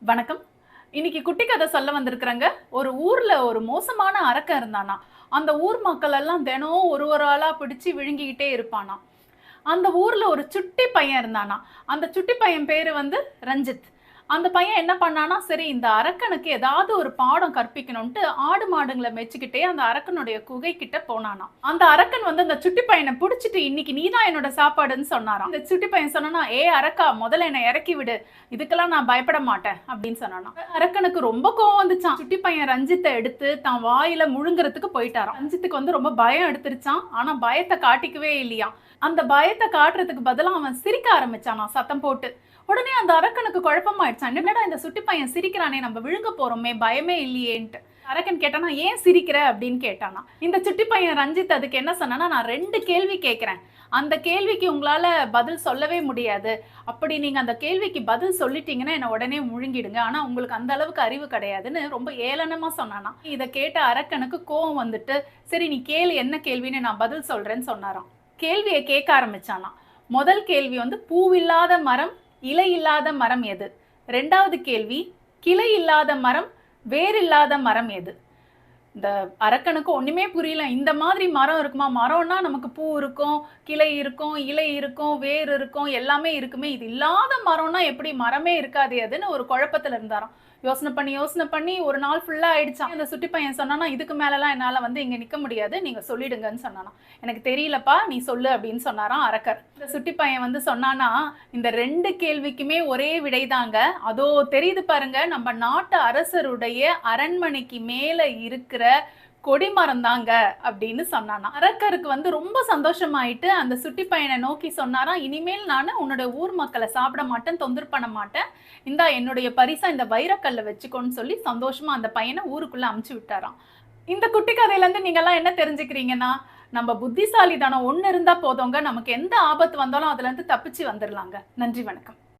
வணக்கம். இன்னைக்கு குட்டி கதை சொல்ல வந்திருக்கிறேங்க. ஒரு ஊர்ல ஒரு மோசமான அரக்கன் இருந்தானா அந்த ஊர் மக்கள் எல்லாம் தினம் ஒரு ஒரு ஆளா பிடிச்சு விழுங்கிக்கிட்டே இருப்பானா. அந்த ஊர்ல ஒரு சுட்டி பையன் இருந்தானா அந்த சுட்டி பையன் பேரு வந்து ரஞ்சித். அந்த பையன் என்ன பண்ணானா சரி இந்த அரக்கனுக்கு ஏதாவது ஒரு பாடம் கற்பிக்கணும்ட்டு ஆடு மாடுங்களை மெச்சுக்கிட்டே அந்த அரக்கனுடைய குகை கிட்ட போனானா அந்த அரக்கன் வந்து அந்த சுட்டி பையனை பிடிச்சிட்டு இன்னைக்கு நீதான் என்னோட சாப்பாடுன்னு சொன்னாராம். இந்த சுட்டி பையன் சொன்னா ஏ அரக்கா முதல்ல என்னை இறக்கி விடு. இதுக்கெல்லாம் நான் பயப்பட மாட்டேன். அப்படின்னு சொன்னானா அரக்கனுக்கு ரொம்ப கோவம் வந்துச்சான் சுட்டி பையன் ரஞ்சித்தை எடுத்து தான் வாயில முழுங்குறதுக்கு போயிட்டாராம். ரஞ்சித்துக்கு வந்து ரொம்ப பயம் எடுத்துருச்சான் ஆனா பயத்தை காட்டிக்கவே இல்லையா அந்த பயத்தை காட்டுறதுக்கு பதிலாக அவன் சிரிக்க ஆரம்பிச்சானா சத்தம் போட்டு. உடனே அந்த அரக்கனுக்கு குழப்பமாயிடுச்சு. குழப்பமாயிடுச்சான் இல்லடா இந்த சுட்டி பையன் சிரிக்கிறானே நம்ம விழுங்க போறோமே பயமே இல்லையேன்ட்டு. அரக்கன் கேட்டானா ஏன் சிரிக்கிற? அப்படின்னு கேட்டானா. இந்த சுட்டி பையன் ரஞ்சித் அதுக்கு என்ன சொன்னானா நான் ரெண்டு கேள்வி கேட்கிறேன் அந்த கேள்விக்கு உங்களால பதில் சொல்லவே முடியாது. அப்படி நீங்க அந்த கேள்விக்கு பதில் சொல்லிட்டீங்கன்னா என்ன உடனே முழுங்கிடுங்க. ஆனா உங்களுக்கு அந்த அளவுக்கு அறிவு கிடையாதுன்னு ரொம்ப ஏளனமா சொன்னானா. இதை கேட்ட அரக்கனுக்கு கோவம் வந்துட்டு சரி நீ கேள்வி என்ன கேள்வின்னு நான் பதில் சொல்றேன்னு சொன்னாராம். கேள்வியை கேட்க ஆரம்பிச்சானா. முதல் கேள்வி வந்து பூவில்லாத மரம் இலை இல்லாத மரம் எது? ரெண்டாவது கேள்வி கிளை இல்லாத மரம் வேர் இல்லாத மரம் எது? இந்த அரக்கனுக்கு ஒன்றுமே புரியல. இந்த மாதிரி மரம் இருக்குமா? மரம்னா நமக்கு பூ இருக்கும் கிளை இருக்கும் இலை இருக்கும் வேர் இருக்கும் எல்லாமே இருக்குமே. இது இல்லாத மரம்னா எப்படி? மரமே இருக்காது அதுன்னு ஒரு குழப்பத்தில் இருந்தாராம். யோசனை பண்ணி யோசனை பண்ணி ஒரு நாள் ஃபுல்லாக ஆயிடுச்சான் அந்த சுட்டி பையன் சொன்னானா இதுக்கு மேலெலாம் என்னால் வந்து இங்கே நிற்க முடியாது நீங்கள் சொல்லிடுங்கன்னு சொன்னானா. எனக்கு தெரியலப்பா நீ சொல்லு அப்படின்னு சொன்னாராம் அரக்கர். இந்த சுட்டி பையன் வந்து சொன்னானா இந்த ரெண்டு கேள்விக்குமே ஒரே விடைதாங்க அதோ தெரியுது பாருங்க நம்ம நாட்டு அரசருடைய அரண்மனைக்கு மேலே இருக்கிற கொடிமரம் தாங்க அப்படின்னு சொன்னானா. அரக்கருக்கு வந்து ரொம்ப சந்தோஷமாயிட்டு அந்த சுட்டி பையனை நோக்கி சொன்னாராம் இனிமேல் நான் உன்னோட ஊர் மக்களை சாப்பிட மாட்டேன் தொந்தரவு பண்ண மாட்டேன். இந்தா என்னுடைய பரிசா இந்த வைரக்கல்ல வச்சுக்கோன்னு சொல்லி சந்தோஷமா அந்த பையனை ஊருக்குள்ள அமுச்சு விட்டாராம். இந்த குட்டி கதையிலேருந்து இருந்து என்ன தெரிஞ்சுக்கிறீங்கன்னா நம்ம புத்திசாலித்தனம் ஒன்று இருந்தால் போதவங்க நமக்கு எந்த ஆபத்து வந்தாலும் அதுலேருந்து தப்பிச்சு வந்துடலாங்க நன்றி வணக்கம்.